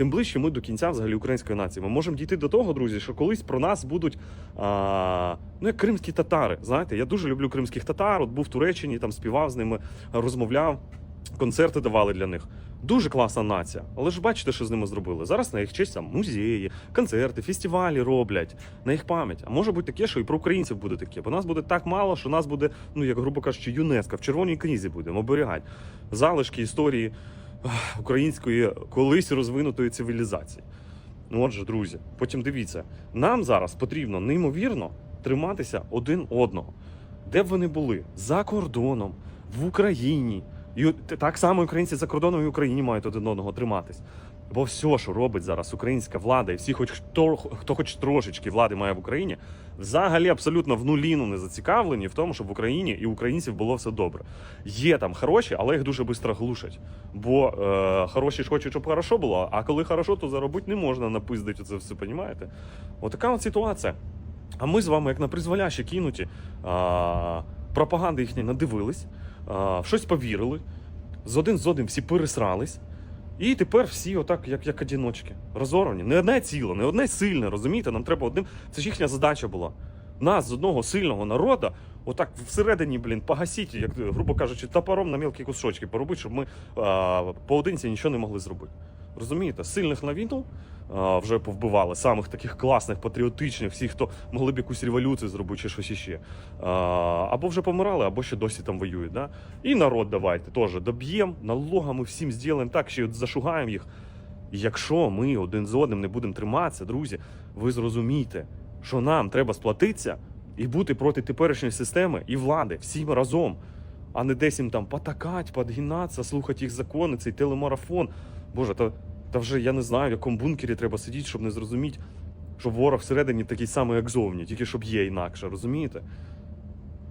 тим ближче ми до кінця взагалі української нації. Ми можемо дійти до того, друзі, що колись про нас будуть а, ну як кримські татари. Знаєте, я дуже люблю кримських татар. От був в Туреччині, там співав з ними, розмовляв, концерти давали для них. Дуже класна нація. Але ж бачите, що з ними зробили. Зараз на їх честь там музеї, концерти, фестивалі роблять на їх пам'ять. А може бути таке, що і про українців буде таке. Бо нас буде так мало, що нас буде, ну як грубо кажучи, ЮНЕСКО в червоній книзі будемо оберігати залишки історії української колись розвинутої цивілізації. Ну отже, друзі, потім дивіться, нам зараз потрібно неймовірно триматися один одного, де б вони були за кордоном, в Україні. І так само українці за кордоном і Україні мають один одного триматись. Бо все, що робить зараз українська влада, і всі, хоч хто, хто хоч трошечки влади має в Україні, взагалі абсолютно в нуліну не зацікавлені в тому, щоб в Україні і українців було все добре. Є там хороші, але їх дуже швидко глушать. Бо е, хороші ж хочуть, щоб хорошо було, а коли хорошо, то заробити не можна напиздити це все, понімаєте? Отака от ситуація. А ми з вами, як на призволяще кинуті, а, пропаганди їхні надивились, а, щось повірили, з один з одним всі пересрались. І тепер всі отак, як, як одіночки, розорвані. Не одне ціле, не одне сильне, розумієте? Нам треба одним. Це ж їхня задача була. Нас з одного сильного народу, отак всередині, блін, погасіть, як грубо кажучи, топором на мілкі кусочки поробити, щоб ми а, поодинці нічого не могли зробити. Розумієте, сильних на війну вже повбивали, самих таких класних, патріотичних, всіх, хто могли б якусь революцію зробити чи щось іще. Або вже помирали, або ще досі там воюють. Да? І народ давайте теж доб'ємо, налогами всім зробимо так, ще зашугаємо їх. Якщо ми один з одним не будемо триматися, друзі, ви зрозумієте, що нам треба сплатитися і бути проти теперішньої системи і влади всім разом, а не десь їм там потакать, подгинатися, слухати їх закони, цей телемарафон. Боже, та, та вже я не знаю, в якому бункері треба сидіти, щоб не зрозуміти, що ворог всередині такий самий, як зовні, тільки щоб є інакше, розумієте?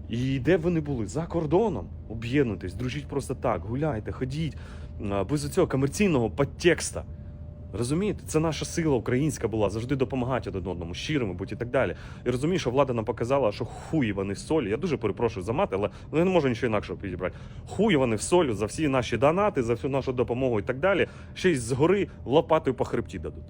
І де не були? За кордоном. Об'єднуйтесь, дружіть просто так, гуляйте, ходіть, без цього комерційного подтекста. Розумієте, це наша сила українська була завжди допомагати один одному, щирими будь і так далі. І розумію, що влада нам показала, що хуї вони в солі. Я дуже перепрошую за мати, але я не можу нічого інакшого підібрати. Хуї вони в солі за всі наші донати, за всю нашу допомогу і так далі. Ще й згори лопатою по хребті дадуть.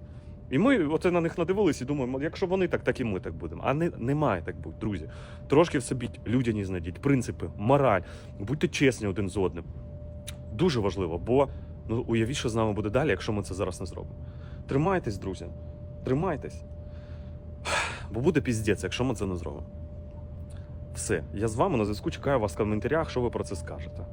І ми оце на них надивились і думаємо, якщо вони так, так і ми так будемо. А не, не так бути, друзі. Трошки в собі людяність знайдіть, принципи, мораль, будьте чесні один з одним. Дуже важливо, бо ну уявіть, що з нами буде далі, якщо ми це зараз не зробимо. Тримайтесь, друзі. Тримайтесь. Бо буде піздець, якщо ми це не зробимо. Все, я з вами на зв'язку чекаю вас в коментарях, що ви про це скажете.